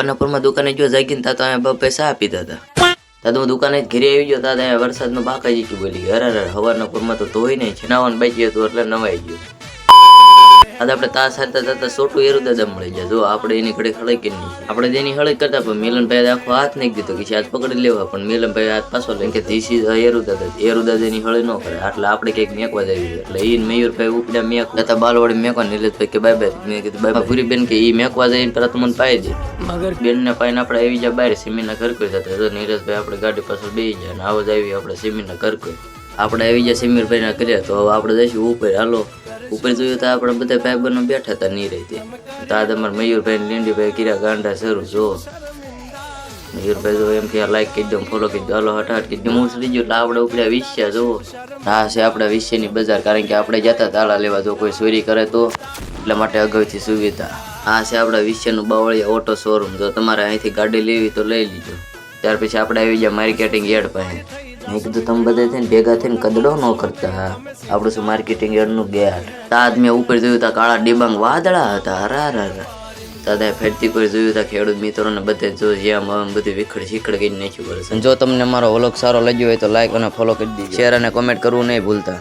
હવાના પરમાં દુકાને જો જાગીને તા તો અહીંયા પૈસા આપી પીતા તા તો હું દુકાને ઘેરી આવી ગયો તા ત્યાં વરસાદનો બાકા જીકી બોલી અરે હવાના પુરમાં તો ધોઈ નહીં છે નાવાનું બાકી હતું એટલે નવાઈ ગયું. આજે આપણે તા સાથે થતા સોટું એરું દાદા મળી જાય. જો આપણે એની ઘડી હળક નહીં. આપણે તો એની હળક કરતા પણ મિલનભાઈ આખો હાથ નહીં દીધો કે હાથ પકડી લેવા પણ મિલનભાઈ હાથ પાછો લઈને કે ધીસ ઇઝ એરુ દાદા. એરુ દાદા એની હળી ન કરે. એટલે આપણે કંઈક મેકવા જઈએ એટલે એ મયુરભાઈ ઉપડ્યા મેક તથા બાલવાડી મેકવા નિલેશભાઈ કે બાય બાય. મેં કીધું બાય પૂરી બેન કે એ મેકવા જઈને પેલા તો મને પાઈ દે. મગર બેનને પાઈને આપણે આવી જાય બહાર સિમીના ઘર કરી જતા. તો નીરજભાઈ આપણે ગાડી પાછળ બેસી જાય ને આવો જ આવી આપણે સિમીના ઘર કરી આપણે આવી જાય સિમીરભાઈના કર્યા તો હવે આપણે જઈશું ઉપર. હાલો. ઉપર જોયું તો આપણે બધા ભાઈ બહેનો બેઠા હતા, નહીં રહી તો આ તમારે મયુરભાઈ ને લીંડીભાઈ કર્યા ગાંડા શરૂ, જો. મયુરભાઈ જો એમ કે લાઈક કરી દો ફોલો કરી દો. હાલો હટાટ કરી દો. હું સડી ગયો એટલે આપણે ઉપડ્યા વિશ્યા જુઓ આ છે આપણા વિશ્યની બજાર, કારણ કે આપણે જતા તાળા લેવા જો કોઈ ચોરી કરે તો, એટલા માટે અગાઉથી સુવિધા. આ છે આપણા વિશ્યનું બાવળિયા ઓટો શોરૂમ જો તમારે અહીંથી ગાડી લેવી તો લઈ લીજો. ત્યાર પછી આપણે આવી ગયા માર્કેટિંગ યાર્ડ પાસે. મેં કીધું તમે બધા થઈને ભેગા થઈને કદડો ન કરતા. આપણું શું માર્કેટિંગ યાર્ડનું ગેટ તાદ મેં ઉપર જોયું તા કાળા ડિબાંગ વાદળા હતા. હરા હરા દાદા ફેરતી કોઈ જોયું હતા ખેડૂત મિત્રોને બધે જો જ્યાં આમ બધું વિખડ શીખડ કરી નાખ્યું પડે જો તમને મારો વ્લોગ સારો લાગ્યો હોય તો લાઈક અને ફોલો કરી દીજો. શેર અને કોમેન્ટ કરવું નહીં ભૂલતા.